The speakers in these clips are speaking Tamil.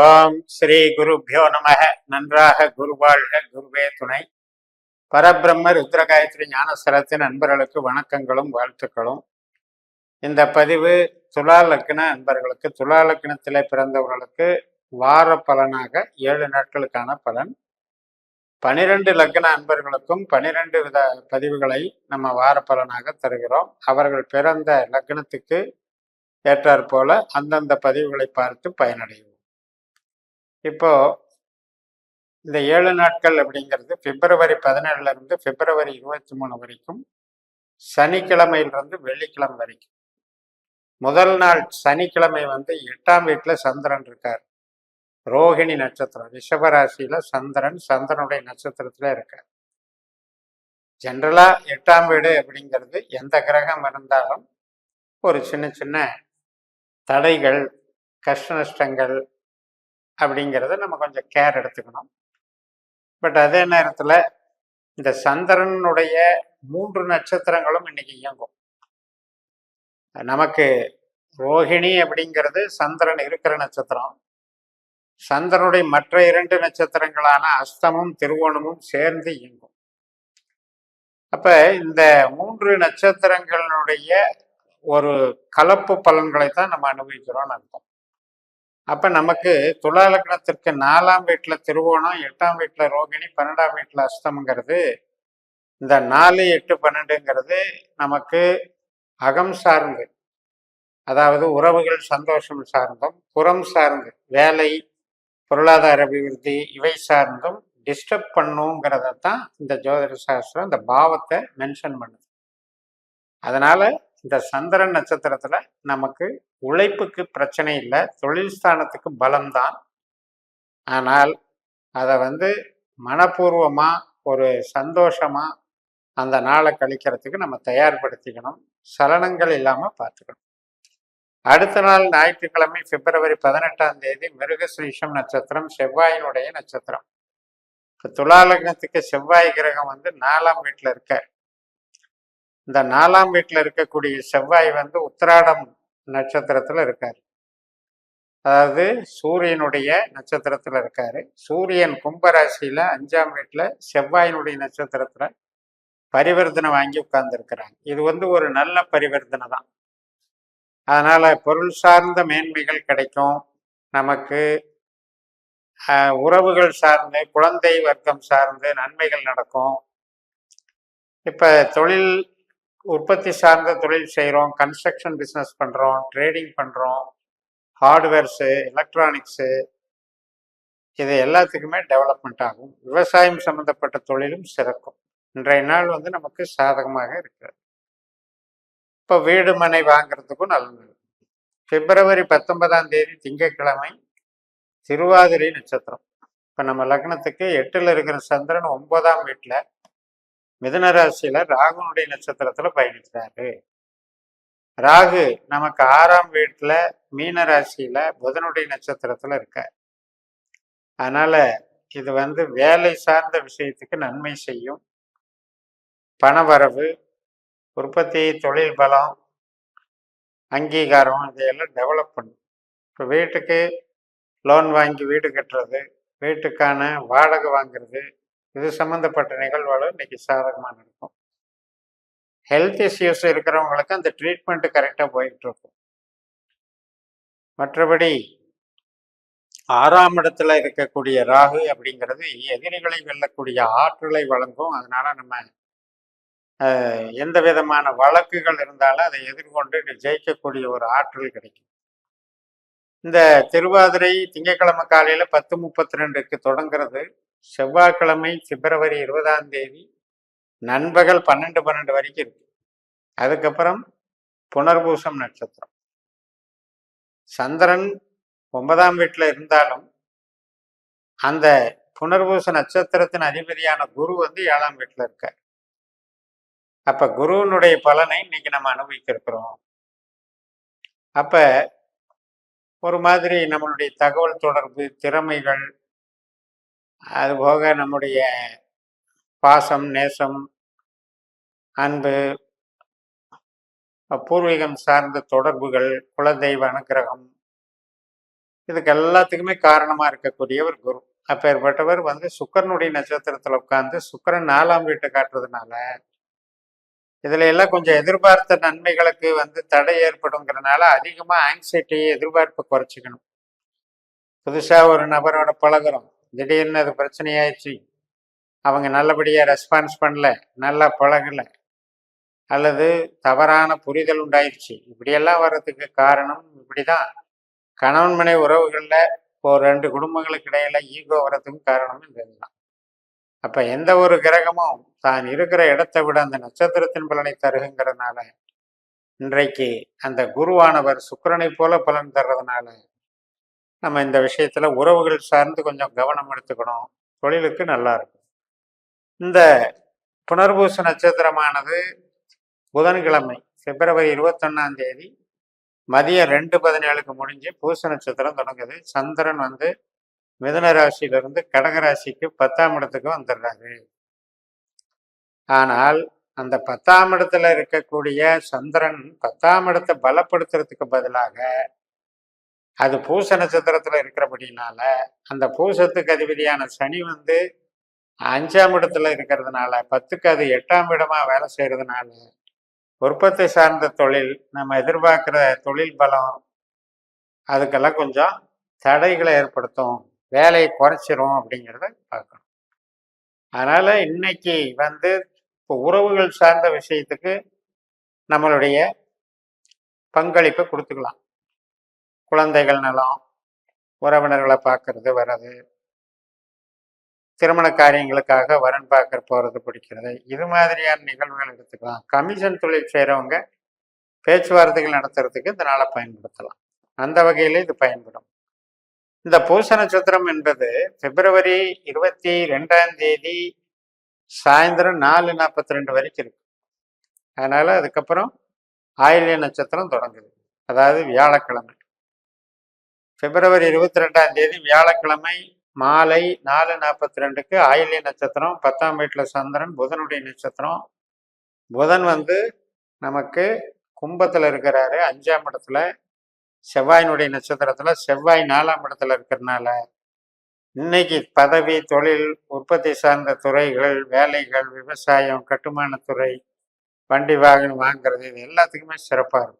ஓம் ஸ்ரீ குருபியோ நமக நன்றாக குருவாழ்க குருவே துணை. பரபிரம்ம ருத்ரகாயத்ரி ஞானஸ்தலத்தின் அன்பர்களுக்கு வணக்கங்களும் வாழ்த்துக்களும். இந்த பதிவு துலா லக்ன அன்பர்களுக்கு துலா லக்னத்தில் பிறந்தவர்களுக்கு வார பலனாக ஏழு நாட்களுக்கான பலன். பனிரெண்டு லக்ன அன்பர்களுக்கும் பனிரெண்டு வித பதிவுகளை நம்ம வார பலனாக தருகிறோம். அவர்கள் பிறந்த லக்னத்துக்கு ஏற்றாற்போல அந்தந்த பதிவுகளை பார்த்து பயனடையும் இப்போ இந்த ஏழு நாட்கள் அப்படிங்கிறது பிப்ரவரி பதினேழுல இருந்து பிப்ரவரி இருபத்தி மூணு வரைக்கும் சனிக்கிழமையிலிருந்து வெள்ளிக்கிழமை வரைக்கும். முதல் நாள் சனிக்கிழமை வந்து எட்டாம் வீட்டில் சந்திரன் இருக்கார். ரோஹிணி நட்சத்திரம் ரிஷபராசியில சந்திரன் சந்திரனுடைய நட்சத்திரத்துல இருக்கார். ஜென்ரலா எட்டாம் வீடு அப்படிங்கிறது எந்த கிரகம் இருந்தாலும் ஒரு சின்ன சின்ன தடைகள் கஷ்ட நஷ்டங்கள் அப்படிங்கிறத நம்ம கொஞ்சம் கேர் எடுத்துக்கணும். பட் அதே நேரத்தில் இந்த சந்திரனுடைய மூன்று நட்சத்திரங்களும் இன்னைக்கு இயங்கும். நமக்கு ரோஹிணி அப்படிங்கிறது சந்திரன் இருக்கிற நட்சத்திரம். சந்திரனுடைய மற்ற இரண்டு நட்சத்திரங்களான அஸ்தமும் திருவோணமும் சேர்ந்து இயங்கும். அப்ப இந்த மூன்று நட்சத்திரங்களுடைய ஒரு கலப்பு பலன்களை தான் நம்ம அனுபவிக்கிறோம்னு அர்த்தம். அப்ப நமக்கு துலா லக்னத்திற்கு நாலாம் வீட்டுல திருவோணம் எட்டாம் வீட்டுல ரோகிணி பன்னெண்டாம் வீட்டுல அஸ்தம்ங்கிறது இந்த நாலு எட்டு பன்னெண்டுங்கிறது நமக்கு அகம் சார்ந்து. அதாவது உறவுகள் சந்தோஷம் சார்ந்தும் புறம் சார்ந்து வேலை பொருளாதார அபிவிருத்தி இவை சார்ந்தும் டிஸ்டர்ப் பண்ணுங்கிறத தான் இந்த ஜோதிட சாஸ்திரம் இந்த பாவத்தை மென்ஷன் பண்ணுது. அதனால இந்த சந்திரன் நட்சத்திரத்துல நமக்கு உழைப்புக்கு பிரச்சனை இல்லை தொழில் ஸ்தானத்துக்கு பலம்தான். ஆனால் அதை வந்து மனப்பூர்வமா ஒரு சந்தோஷமா அந்த நாளை கழிக்கிறதுக்கு நம்ம தயார்படுத்திக்கணும். சலனங்கள் இல்லாம பார்த்துக்கணும். அடுத்த நாள் ஞாயிற்றுக்கிழமை பிப்ரவரி பதினெட்டாம் தேதி மிருகசுரீஷம் நட்சத்திரம் செவ்வாயினுடைய நட்சத்திரம். இப்போ துலா லக்னத்துக்கு செவ்வாய் கிரகம் வந்து நாலாம் வீட்டில் இருக்க இந்த நாலாம் வீட்டில் இருக்கக்கூடிய செவ்வாய் வந்து உத்திராடம் நட்சத்திரத்தில் இருக்கார். அதாவது சூரியனுடைய நட்சத்திரத்தில் இருக்காரு. சூரியன் கும்பராசியில் அஞ்சாம் வீட்டில் செவ்வாயினுடைய நட்சத்திரத்தில் பரிவர்த்தனை வாங்கி உட்கார்ந்துருக்கிறாங்க இது வந்து ஒரு நல்ல பரிவர்த்தனை தான். அதனால் பொருள் சார்ந்த மேன்மைகள் கிடைக்கும். நமக்கு உறவுகள் சார்ந்து குழந்தை வர்க்கம் சார்ந்து நன்மைகள் நடக்கும். இப்போ தொழில் உற்பத்தி சார்ந்த தொழில் செய்கிறோம் கன்ஸ்ட்ரக்ஷன் பிஸ்னஸ் பண்ணுறோம் ட்ரேடிங் பண்ணுறோம் ஹார்ட்வேர்ஸு எலக்ட்ரானிக்ஸு இது எல்லாத்துக்குமே டெவலப்மெண்ட் ஆகும். விவசாயம் சம்மந்தப்பட்ட தொழிலும் சிறக்கும். இன்றைய நாள் வந்து நமக்கு சாதகமாக இருக்கிறது. இப்போ வீடு மனை வாங்குறதுக்கும் நல்லது. பிப்ரவரி பத்தொன்பதாம் தேதி திங்கட்கிழமை திருவாதிரை நட்சத்திரம். இப்போ நம்ம லக்னத்துக்கு எட்டில் இருக்கிற சந்திரன் ஒன்பதாம் வீட்டில் மிதுன ராசியில ராகுனுடைய நட்சத்திரத்துல பயணிக்கிறாரு. ராகு நமக்கு ஆறாம் வீட்டுல மீன ராசியில புதனுடைய நட்சத்திரத்துல இருக்கார். அதனால இது வந்து வேலை சார்ந்த விஷயத்துக்கு நன்மை செய்யும். பணவரவு உற்பத்தி தொழில் பலம் அங்கீகாரம் இதையெல்லாம் டெவலப் பண்ணும். இப்போ வீட்டுக்கு லோன் வாங்கி வீடு கட்டுறது வீட்டுக்கான வாடகை வாங்குறது இது சம்மந்தப்பட்ட நிகழ்வுகளும் இன்னைக்கு சாதகமாக இருக்கும் ஹெல்த் இஷ்யூஸ் இருக்கிறவங்களுக்கு அந்த ட்ரீட்மெண்ட் கரெக்டாக போயிட்டு இருக்கும். மற்றபடி ஆறாம் இடத்துல இருக்கக்கூடிய ராகு அப்படிங்கிறது எதிரிகளை வெல்லக்கூடிய ஆற்றலை வழங்கும். அதனால நம்ம எந்த விதமான வழக்குகள் இருந்தாலும் அதை எதிர்கொண்டு ஜெயிக்கக்கூடிய ஒரு ஆற்றல் கிடைக்கும். இந்த திருவாதிரை திங்கட்கிழமை காலையில் பத்து முப்பத்தி ரெண்டுக்கு தொடங்குறது. செவ்வாய்க்கிழமை பிப்ரவரி இருபதாம் தேதி நண்பகல் பன்னெண்டு பன்னெண்டு வரைக்கும் இருக்கு. அதுக்கப்புறம் புனர்பூசம் நட்சத்திரம். சந்திரன் ஒன்பதாம் வீட்டில் இருந்தாலும் அந்த புனர்பூச நட்சத்திரத்தின் அதிபதியான குரு வந்து ஏழாம் வீட்டில் இருக்கார். அப்போ குருவினுடைய பலனை இன்னைக்கு நம்ம அனுபவிக்க இருக்கிறோம் அப்ப ஒரு மாதிரி நம்மளுடைய தகவல் தொடர்பு திறமைகள் அதுபோக நம்முடைய பாசம் நேசம் அன்பு பூர்வீகம் சார்ந்த தொடர்புகள் குலதெய்வ அனுக்கிரகம் இதுக்கு எல்லாத்துக்குமே காரணமா இருக்கக்கூடியவர் குரு. அப்பேற்பட்டவர் வந்து சுக்கரனுடைய நட்சத்திரத்தில் உட்காந்து சுக்கரன் நாலாம் வீட்டை காட்டுறதுனால இதுல எல்லாம் கொஞ்சம் எதிர்பார்த்த நன்மைகளுக்கு வந்து தடை ஏற்படுங்கிறதுனால அதிகமா ஆங்ஸைட்டியை எதிர்பார்ப்பை குறைச்சிக்கணும். புதுசா ஒரு நபரோட பழகுறோம். திடீர்னு அது பிரச்சனையாயிடுச்சு. அவங்க நல்லபடியா ரெஸ்பான்ஸ் பண்ணல நல்லா பழகல அல்லது தவறான புரிதல் உண்டாயிடுச்சு இப்படியெல்லாம் வர்றதுக்கு காரணம் இப்படிதான். கணவன் மனை உறவுகளில் இப்போ ரெண்டு குடும்பங்களுக்கு இடையில ஈகோ வர்றதுக்கும் காரணம் இந்த இதுதான். அப்ப எந்த ஒரு கிரகமும் தான் இருக்கிற இடத்தை விட அந்த நட்சத்திரத்தின் பலனை தருகுங்கிறதுனால இன்றைக்கு அந்த குருவானவர் சுக்கரனை போல பலன் தர்றதுனால நம்ம இந்த விஷயத்துல உறவுகள் சார்ந்து கொஞ்சம் கவனம் எடுத்துக்கணும். தொழிலுக்கு நல்லா இருக்கும். இந்த புனர்பூச நட்சத்திரமானது புதன்கிழமை பிப்ரவரி இருபத்தொன்னாம் தேதி மதியம் ரெண்டு பதினேழுக்கு முடிஞ்சு பூச நட்சத்திரம் தொடங்குது. சந்திரன் வந்து மிதுன ராசியிலிருந்து கடக ராசிக்கு பத்தாம் இடத்துக்கு வந்துடுறாரு. ஆனால் அந்த பத்தாம் இடத்துல இருக்கக்கூடிய சந்திரன் பத்தாம் இடத்தை பலப்படுத்துறதுக்கு பதிலாக அது பூச நட்சத்திரத்துல இருக்கிறபடினால அந்த பூசத்துக்கு அதிபதியான சனி வந்து அஞ்சாம் இடத்துல இருக்கிறதுனால பத்துக்கு அது எட்டாம் இடமா வேலை செய்யறதுனால உற்பத்தி சார்ந்த தொழில் நம்ம எதிர்பார்க்குற தொழில் பலம் அதுக்கெல்லாம் கொஞ்சம் தடைகளை ஏற்படுத்தும். வேலையை குறைச்சிரும் அப்படிங்கிறத பார்க்கணும். அதனால் இன்னைக்கு வந்து இப்போ உறவுகள் சார்ந்த விஷயத்துக்கு நம்மளுடைய பங்களிப்பை கொடுத்துக்கலாம். குழந்தைகள் நலம் உறவினர்களை பார்க்கறது வர்றது திருமண காரியங்களுக்காக வரன் பார்க்க போகிறது பிடிக்கிறது. இது மாதிரியான நிகழ்வுகள் எடுத்துக்கலாம். கமிஷன் தொழில் செய்கிறவங்க பேச்சுவார்த்தைகள் நடத்துறதுக்கு இந்த நாளை பயன்படுத்தலாம். அந்த வகையில் இது பயன்படும். இந்த பூச நட்சத்திரம் என்பது பிப்ரவரி இருபத்தி ரெண்டாம் தேதி சாயந்தரம் நாலு நாற்பத்தி ரெண்டு வரைக்கும் இருக்கு அதனால அதுக்கப்புறம் ஆயில்ய நட்சத்திரம் தொடங்குது. அதாவது வியாழக்கிழமை. பிப்ரவரி இருபத்தி ரெண்டாம் தேதி வியாழக்கிழமை மாலை நாலு நாற்பத்தி ரெண்டுக்கு ஆயில்ய நட்சத்திரம் பத்தாம் வீட்டில் சந்திரன் புதனுடைய நட்சத்திரம். புதன் வந்து நமக்கு கும்பத்தில் இருக்கிறாரு. அஞ்சாம் இடத்துல செவ்வாயினுடைய நட்சத்திரத்தில் செவ்வாய் நாலாம் இடத்துல இருக்கிறதுனால இன்னைக்கு பதவி தொழில் உற்பத்தி சார்ந்த துறைகள் வேலைகள் விவசாயம் கட்டுமானத்துறை வண்டி வாகனம் வாங்குறது இது எல்லாத்துக்குமே சிறப்பாக இருக்கும்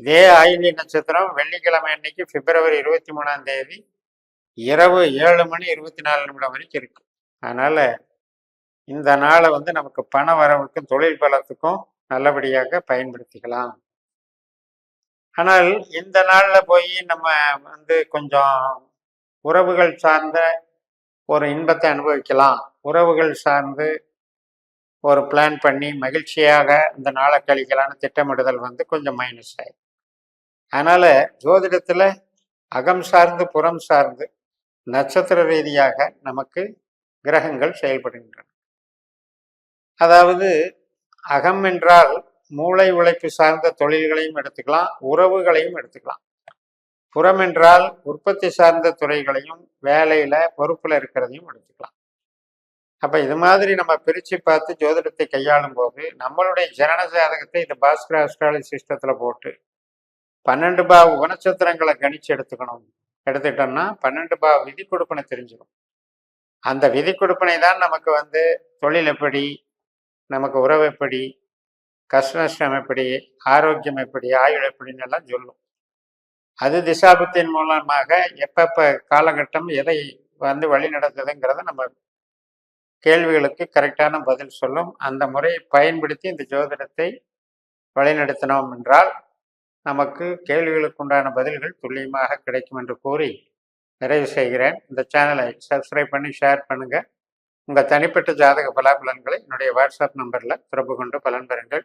இதே ஆயில்ய நட்சத்திரம் வெள்ளிக்கிழமை அன்னைக்கு பிப்ரவரி இருபத்தி மூணாம் தேதி இரவு ஏழு மணி இருபத்தி நாலு நிமிடம் வரைக்கும் இருக்கு. அதனால இந்த நாளை வந்து நமக்கு பண வரவுக்கும் தொழில் பலத்துக்கும் நல்லபடியாக பயன்படுத்திக்கலாம். ஆனால் இந்த நாளில் போய் நம்ம வந்து கொஞ்சம் உறவுகள் சார்ந்த ஒரு இன்பத்தை அனுபவிக்கலாம். உறவுகள் சார்ந்து ஒரு பிளான் பண்ணி மகிழ்ச்சியாக இந்த நாளை கழிக்கலான்னு திட்டமிடுதல் வந்து கொஞ்சம் மைனஸ் ஆயிடும் அதனால் ஜோதிடத்தில் அகம் சார்ந்து புறம் சார்ந்து நட்சத்திர ரீதியாக நமக்கு கிரகங்கள் செயல்படுகின்றன. அதாவது அகம் என்றால் மூளை உழைப்பு சார்ந்த தொழில்களையும் எடுத்துக்கலாம் உறவுகளையும் எடுத்துக்கலாம். புறம் என்றால் உற்பத்தி சார்ந்த துறைகளையும் வேலையில பொறுப்புல இருக்கிறதையும் எடுத்துக்கலாம். அப்ப இது மாதிரி நம்ம பிரிச்சு பார்த்து ஜோதிடத்தை கையாளும் போது நம்மளுடைய ஜனன ஜாதகத்தை இந்த பாஸ்கர அஸ்ட்ராலஜி சிஸ்டத்துல போட்டு பன்னெண்டு பாவ குணச்சத்திரங்களை கணிச்சு எடுத்துக்கணும். எடுத்துட்டோம்னா பன்னெண்டு பாவ விதி கொடுப்பனை தெரிஞ்சிடும் அந்த விதி கொடுப்பனை தான் நமக்கு வந்து தொழில் எப்படி நமக்கு உறவு எப்படி கஷ்ட எப்படி ஆரோக்கியம் எப்படி ஆயுள் எப்படின்னு எல்லாம் சொல்லும். அது திசாபத்தின் மூலமாக எப்பப்ப காலகட்டம் எதை வந்து வழி நடத்துதுங்கிறத நம்ம கேள்விகளுக்கு கரெக்டான பதில் சொல்லும். அந்த முறையை பயன்படுத்தி இந்த ஜோதிடத்தை வழிநடத்தினோம் என்றால் நமக்கு கேள்விகளுக்கு உண்டான பதில்கள் துல்லியமாக கிடைக்கும் என்று கூறி நிறைவு செய்கிறேன். இந்த சேனலை சப்ஸ்கிரைப் பண்ணி ஷேர் பண்ணுங்கள் உங்கள் தனிப்பட்ட ஜாதக பலாபலன்களை என்னுடைய வாட்ஸ்அப் நம்பரில் தொடர்பு கொண்டு பலன் பெறுங்கள்.